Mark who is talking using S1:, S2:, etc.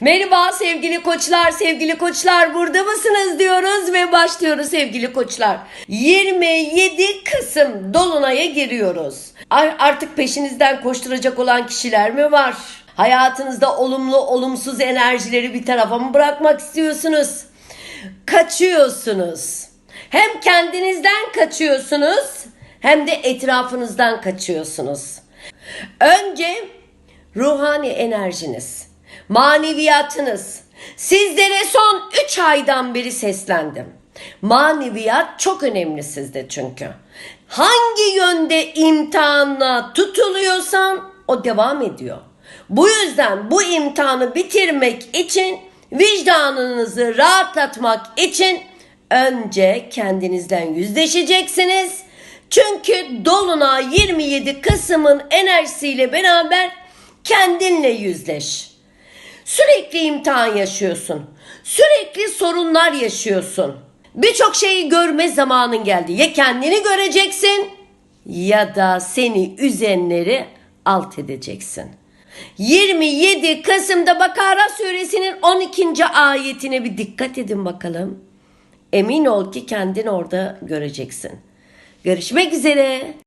S1: Merhaba sevgili koçlar, sevgili koçlar burada mısınız diyoruz ve başlıyoruz sevgili koçlar. 27 Kasım Dolunay'a giriyoruz. Ar- Artık peşinizden koşturacak olan kişiler mi var? Hayatınızda olumlu olumsuz enerjileri bir tarafa mı bırakmak istiyorsunuz? Kaçıyorsunuz. Hem kendinizden kaçıyorsunuz hem de etrafınızdan kaçıyorsunuz. Önce ruhani enerjiniz, maneviyatınız. Sizlere son 3 aydan beri seslendim. Maneviyat çok önemli sizde çünkü. Hangi yönde imtihanla tutuluyorsan o devam ediyor. Bu yüzden bu imtihanı bitirmek için vicdanınızı rahatlatmak için önce kendinizden yüzleşeceksiniz. Çünkü Dolunay 27 Kasım'ın enerjisiyle beraber kendinle yüzleş. Sürekli imtihan yaşıyorsun. Sürekli sorunlar yaşıyorsun. Birçok şeyi görme zamanın geldi. Ya kendini göreceksin ya da seni üzenleri alt edeceksin. 27 Kasım'da Bakara suresinin 12. ayetine bir dikkat edin bakalım. Emin ol ki kendin orada göreceksin. Görüşmek üzere.